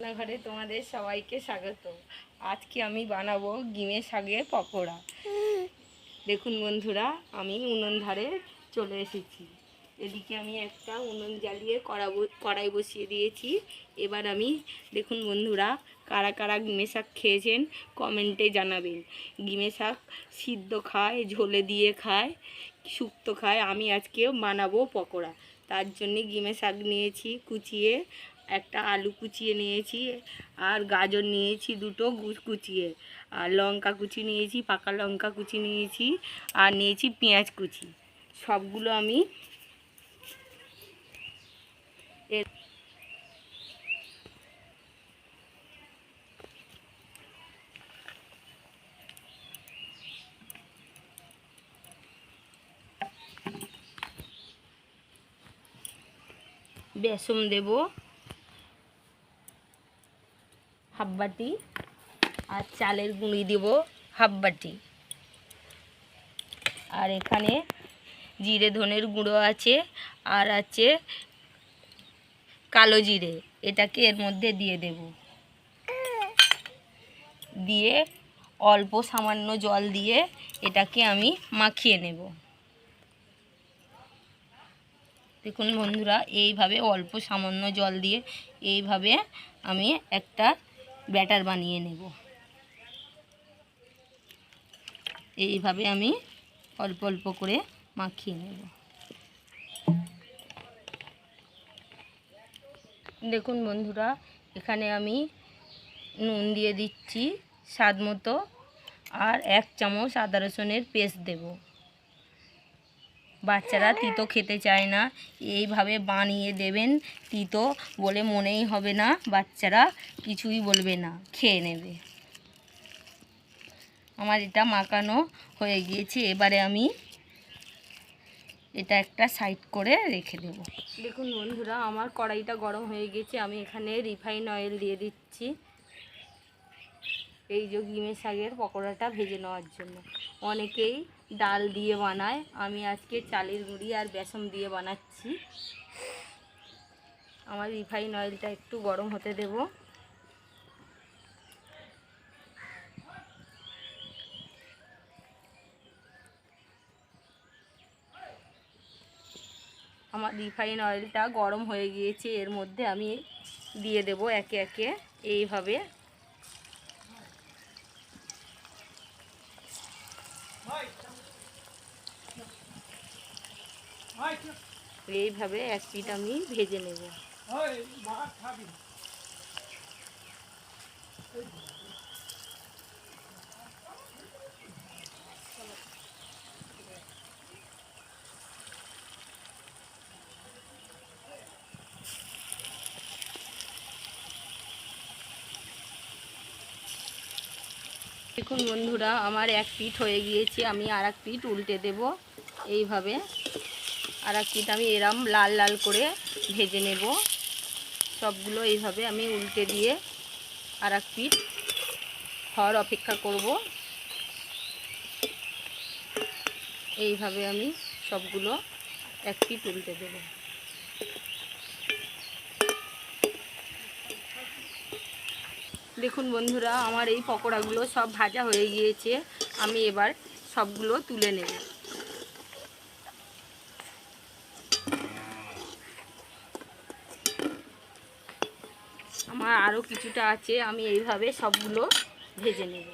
রান্নাঘরে তোমাদের সবাইকে স্বাগত আজকে আমি বানাবো গিমে শাকের পকোড়া। দেখুন বন্ধুরা, আমি উনুন ধারে চলে এসেছি। এদিকে আমি একটা উনুন জ্বালিয়ে কড়া কড়াই বসিয়ে দিয়েছি। এবার আমি, দেখুন বন্ধুরা, কারা কারা গিমে শাক খেয়েছেন কমেন্টে জানাবেন। গিমে শাক সিদ্ধ খায়, ঝোলে দিয়ে খায় শুক্তো খায়, আমি আজকে বানাবো পকোড়া। তার জন্যে গিমে শাক নিয়েছি কুচিয়ে। একটা আলু কুচিয়ে নিয়েছি আর গাজর নিয়েছি দুটো কুচিয়ে। আর লঙ্কা কুচি নিয়েছি, পাকা লঙ্কা কুচি নিয়েছি, আর নিয়েছি পেঁয়াজ কুচি। সবগুলো আমি বেসন দেব। হাফ বাটি আর চালের গুঁড়ি দেব হাফ বাটি। আর এখানে জিরে ধনের গুঁড়ো আছে আর আছে কালো জিরে, এটাকে এর মধ্যে দিয়ে দেব। দিয়ে অল্প সামান্য জল দিয়ে এটাকে আমি মাখিয়ে নেব। দেখুন বন্ধুরা, এইভাবে অল্প সামান্য জল দিয়ে এইভাবে আমি একটা ব্যাটার বানিয়ে নেব। এইভাবে আমি অল্প অল্প করে মাখিয়ে নেব। দেখুন বন্ধুরা, এখানে আমি নুন দিয়ে দিচ্ছি স্বাদ মতো, আর এক চামচ আদা রসুনের পেস্ট দেবো। বাচ্চারা তিতো খেতে চায় না। এইভাবে বানিয়ে দেবেন তিতো বলে মনেই হবে না, বাচ্চারা কিছুই বলবে না, খেয়ে নেবে। আমার এটা মাখানো হয়ে গিয়েছে, এবারে আমি এটা একটা সাইড করে রেখে দেব। দেখুন বন্ধুরা, আমার কড়াইটা গরম হয়ে গেছে আমি এখানে রিফাইন অয়েল দিয়ে দিচ্ছি। এই যে গিমে শাকের পকোড়াটা ভেজে নেওয়ার জন্য। অনেকেই ডাল দিয়ে বানায়। আমি আজকে চালের গুঁড়ি আর বেসন দিয়ে বানাচ্ছি। আমার রিফাইন অয়েলটা একটু গরম হতে দেব। আমার রিফাইন অয়েলটা গরম হয়ে গিয়েছে, এর মধ্যে আমি দিয়ে দেব একে একে এইভাবে। এইভাবে এক পিঠ আমি ভেজে নেব। দেখুন বন্ধুরা, আমার এক পিঠ হয়ে গিয়েছে, আমি আর এক পিঠ উল্টে দেব। এইভাবে আর এক পিঠ আমি এরম লাল লাল করে ভেজে নেব। সবগুলো এইভাবে আমি উল্টে দিয়ে আর এক পিঠ হওয়ার অপেক্ষা করব। এইভাবে আমি সবগুলো এক পিঠ উল্টে দেব। দেখুন বন্ধুরা, আমার এই পকোড়াগুলো সব ভাজা হয়ে গিয়েছে। আমি এবার সবগুলো তুলে নেব। আমার আরও কিছুটা আছে, আমি এইভাবে সবগুলো ভেজে নেব।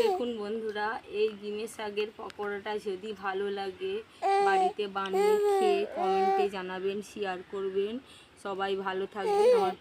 দেখুন বন্ধুরা, এই ডিমের শাকের পকোড়াটা যদি ভালো লাগে, বাড়িতে বানিয়ে খেয়ে কমেন্টে জানাবেন শেয়ার করবেন। সবাই ভালো থাকবেন।